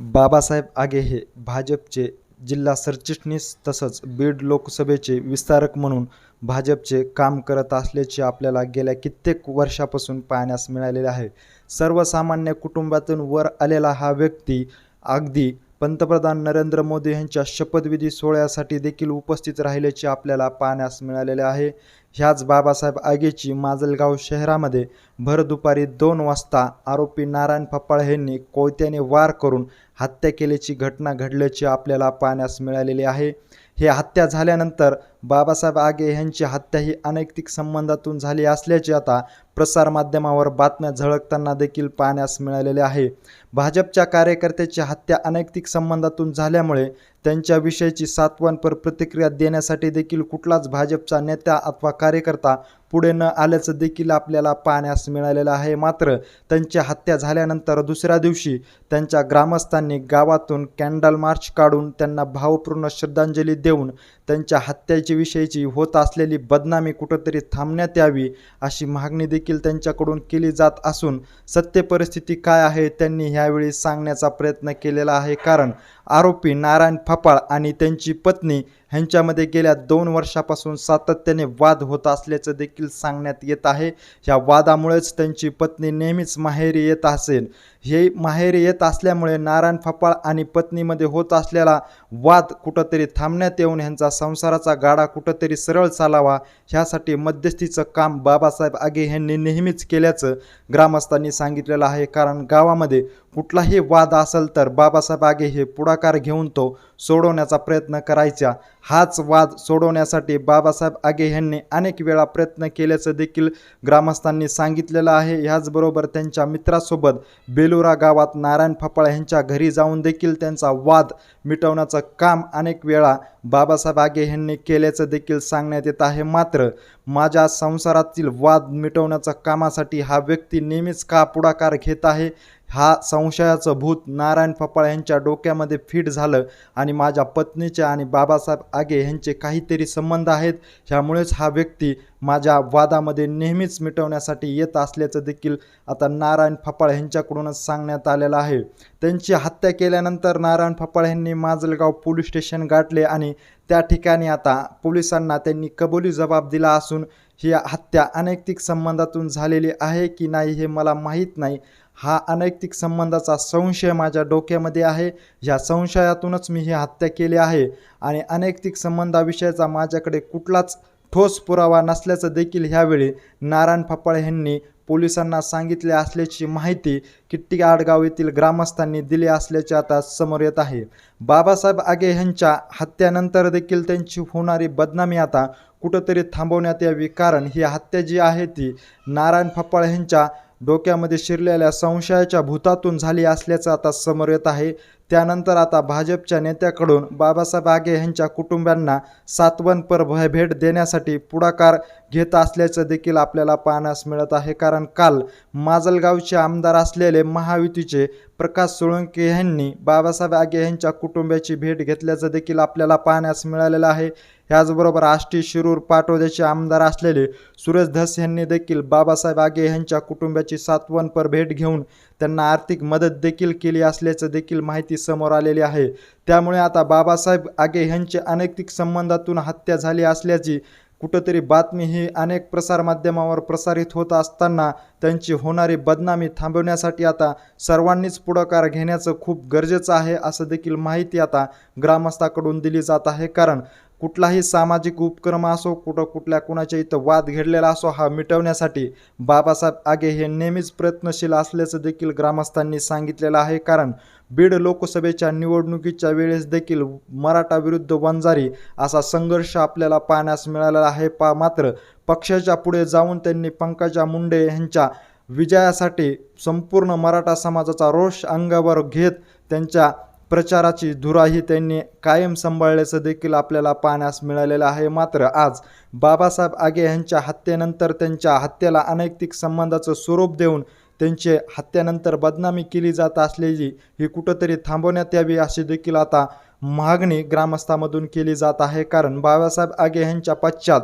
बाबासाहेब आगे हे भाजपचे जिल्हा सरचिटणीस तसंच बीड लोकसभेचे विस्तारक म्हणून भाजपचे काम करत असल्याचे आपल्याला गेल्या कित्येक वर्षापासून पाहण्यास मिळालेले आहे. सर्वसामान्य कुटुंबातून वर आलेला हा व्यक्ती अगदी पंतप्रधान नरेंद्र मोदी यांच्या शपथविधी सोहळ्यासाठी देखील उपस्थित राहिल्याचे आपल्याला पाहण्यास मिळालेले आहे. ह्याच बाबासाहेब आगेची माजलगाव शहरामध्ये भर दुपारी दोन वाजता आरोपी नारायण फप्पाळ यांनी कोयत्याने वार करून हत्या केल्याची घटना घडल्याची आपल्याला पाहण्यास मिळालेली आहे. हे हत्या झाल्यानंतर बाबासाहेब आगे यांची हत्या ही अनैतिक संबंधातून झाली असल्याचे आता प्रसारमाध्यमावर बातम्या झळकताना देखील पाहण्यास मिळालेले आहे. भाजपच्या कार्यकर्त्याची हत्या अनैतिक संबंधातून झाल्यामुळे त्यांच्याविषयीची सातवानपर प्रतिक्रिया देण्यासाठी देखील कुठलाच भाजपचा नेता अथवा कार्यकर्ता पुढे न आल्याचं देखील आपल्याला पाहण्यास मिळालेलं आहे. मात्र त्यांची हत्या झाल्यानंतर दुसऱ्या दिवशी त्यांच्या ग्रामस्थांनी गावातून कॅन्डल मार्च काढून त्यांना भावपूर्ण श्रद्धांजली देऊन त्यांच्या हत्याची विषयीची होत असलेली बदनामी कुठंतरी थांबण्यात यावी अशी मागणी देखील त्यांच्याकडून केली जात असून सत्य परिस्थिती काय आहे त्यांनी ह्यावेळी सांगण्याचा प्रयत्न केलेला आहे. कारण आरोपी नारायण फपाळ आणि त्यांची पत्नी ह्यांच्यामध्ये गेल्या दोन वर्षापासून सातत्याने वाद होत असल्याचं देखील सांगण्यात येत आहे. ह्या वादामुळेच त्यांची पत्नी नेहमीच माहेरी येत असेल. हे माहेरी येत असल्यामुळे नारायण फपाळ आणि पत्नीमध्ये होत असलेला वाद कुठंतरी थांबण्यात येऊन ह्यांचा संसाराचा गाडा कुठंतरी सरळ चालावा ह्यासाठी मध्यस्थीचं काम बाबासाहेब आगे ह्यांनी नेहमीच केल्याचं ग्रामस्थांनी सांगितलेलं आहे. कारण गावामध्ये कुठलाही वाद असेल तर बाबासाहेब आगे हे पुढाकार घेऊन तो सोडवण्याचा प्रयत्न करायचा. हाच वाद सोडवण्यासाठी बाबासाहेब आगे यांनी अनेक वेळा प्रयत्न केल्याचं देखील ग्रामस्थांनी सांगितलेलं आहे. ह्याचबरोबर त्यांच्या मित्रासोबत बेलुरा गावात नारायण फपाळ यांच्या घरी जाऊन देखील त्यांचा वाद मिटवण्याचं काम अनेक वेळा बाबासाहेब आगे यांनी केल्याचं देखील सांगण्यात येत आहे. मात्र माझ्या संसारातील वाद मिटवण्याच्या कामासाठी हा व्यक्ती नेहमीच का पुढाकार घेत आहे? हा संशयाचं भूत नारायण फपाळ यांच्या डोक्यामध्ये फिट झालं आणि माझ्या पत्नीचे आणि बाबासाहेब आगे यांचे काहीतरी संबंध आहेत ह्यामुळेच हा व्यक्ती माझ्या वादामध्ये नेहमीच मिटवण्यासाठी येत असल्याचं देखील आता नारायण फपाळ यांच्याकडूनच सांगण्यात आलेलं आहे. त्यांची हत्या केल्यानंतर नारायण फपाळ यांनी माजलगाव पोलीस स्टेशन गाठले आणि त्या ठिकाणी आता पोलिसांना त्यांनी कबुली जबाब दिला असून ही हत्या अनैतिक संबंधातून झालेली आहे की नाही हे मला माहीत नाही. हा अनैतिक संबंधाचा संशय माझ्या डोक्यामध्ये आहे. ह्या संशयातूनच मी ही हत्या केली आहे आणि अनैतिक संबंधाविषयीचा माझ्याकडे कुठलाच ठोस पुरावा नसल्याचं देखील ह्यावेळी नारायण फपाळे यांनी पोलिसांना सांगितले असल्याची माहिती किट्टी आडगाव येथील ग्रामस्थांनी दिली असल्याचे आता समोर येत आहे. बाबासाहेब आगे यांच्या हत्यानंतर देखील त्यांची होणारी बदनामी आता कुठंतरी थांबवण्यात यावी. कारण ही हत्या जी आहे ती नारायण फपाळ यांच्या डोक्यामध्ये शिरलेल्या संशयाच्या भूतातून झाली असल्याचं आता समोर येत आहे. त्यानंतर आता भाजपच्या नेत्याकडून बाबासाहेब आगे यांच्या कुटुंबियांना सातवनपर भ भेट देण्यासाठी पुढाकार घेत असल्याचं देखील आपल्याला पाहण्यास मिळत आहे. कारण काल माजलगावचे आमदार असलेले महायुतीचे प्रकाश सोळंके यांनी बाबासाहेब आगे यांच्या कुटुंबियाची भेट घेतल्याचं देखील आपल्याला पाहण्यास मिळालेलं आहे. याचबरोबर आष्टी शिरूर पाटोद्याचे आमदार असलेले सुरेश धस यांनी देखील बाबासाहेब आगे यांच्या कुटुंबाची सातवनपर भेट घेऊन त्यांना आर्थिक मदत देखील केली असल्याचं देखील माहिती समोर आलेली आहे. त्यामुळे आता बाबासाहेब आगे ह्यांचे अनैतिक संबंधातून हत्या झाली असल्याची कुठंतरी बातमी ही अनेक प्रसारमाध्यमावर प्रसारित होत असताना त्यांची होणारी बदनामी थांबवण्यासाठी आता सर्वांनीच पुढाकार घेण्याचं खूप गरजेचं आहे असं देखील माहिती आता ग्रामस्थाकडून दिली जात आहे. कारण कुठलाही सामाजिक उपक्रम असो कुठं कुठल्या कुणाच्या इथं वाद घडलेला असो हा मिटवण्यासाठी बाबासाहेब आगे हे नेहमीच प्रयत्नशील असल्याचं देखील ग्रामस्थांनी सांगितलेलं आहे. कारण बीड लोकसभेच्या निवडणुकीच्या वेळेस देखील मराठा विरुद्ध वंजारी असा संघर्ष आपल्याला पाहण्यास मिळालेला आहे. पा मात्र पक्षाच्या पुढे जाऊन त्यांनी पंकजा मुंडे यांच्या विजयासाठी संपूर्ण मराठा समाजाचा रोष अंगावर घेत त्यांच्या प्रचाराची धुराही त्यांनी कायम सांभाळल्याचं देखील आपल्याला पाहण्यास मिळालेलं आहे. मात्र आज बाबासाहेब आगे यांच्या हत्येनंतर त्यांच्या हत्येला अनैतिक संबंधाचं स्वरूप देऊन त्यांचे हत्येनंतर बदनामी केली जात असलेली ही कुठंतरी थांबवण्यात यावी अशी देखील आता मागणी ग्रामस्थामधून केली जात आहे. कारण बाबासाहेब आगे यांच्या पश्चात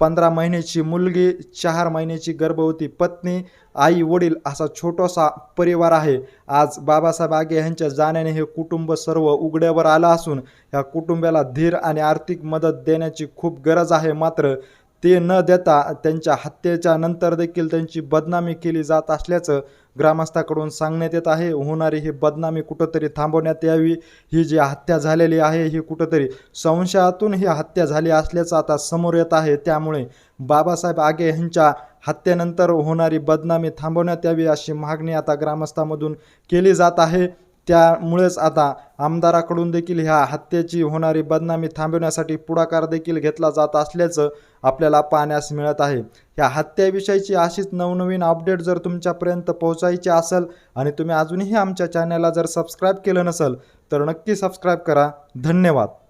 पंधरा महिन्याची मुलगी चार महिन्याची गर्भवती पत्नी आई वडील असा छोटासा परिवार आहे. आज बाबासाहेब आगे यांच्या जाण्याने हे कुटुंब सर्व उघड्यावर आलं असून या कुटुंबाला धीर आणि आर्थिक मदत देण्याची खूप गरज आहे. मात्र ते न देता त्यांच्या हत्येच्या नंतर देखील त्यांची बदनामी केली जात असल्याचं ग्रामस्थाकडून सांगण्यात येत आहे होणारी ही बदनामी कुठंतरी थांबवण्यात यावी. ही जी हत्या झालेली आहे ही कुठंतरी संशयातून ही हत्या झाली असल्याचं आता समोर येत आहे. त्यामुळे बाबासाहेब आगे यांच्या हत्येनंतर होणारी बदनामी थांबवण्यात यावी अशी मागणी आता ग्रामस्थामधून केली जात आहे. त्यामुळेच आता आमदाराकडून देखील ह्या हत्येची होणारी बदनामी थांबवण्यासाठी पुढाकार देखील घेतला जात असल्याचं आपल्याला पाहण्यास मिळत आहे. ह्या हत्येविषयीची अशीच नवनवीन अपडेट जर तुमच्यापर्यंत पोहोचायची असेल आणि तुम्ही अजूनही आमच्या चॅनलला जर सबस्क्राईब केलं नसेल तर नक्की सबस्क्राईब करा. धन्यवाद.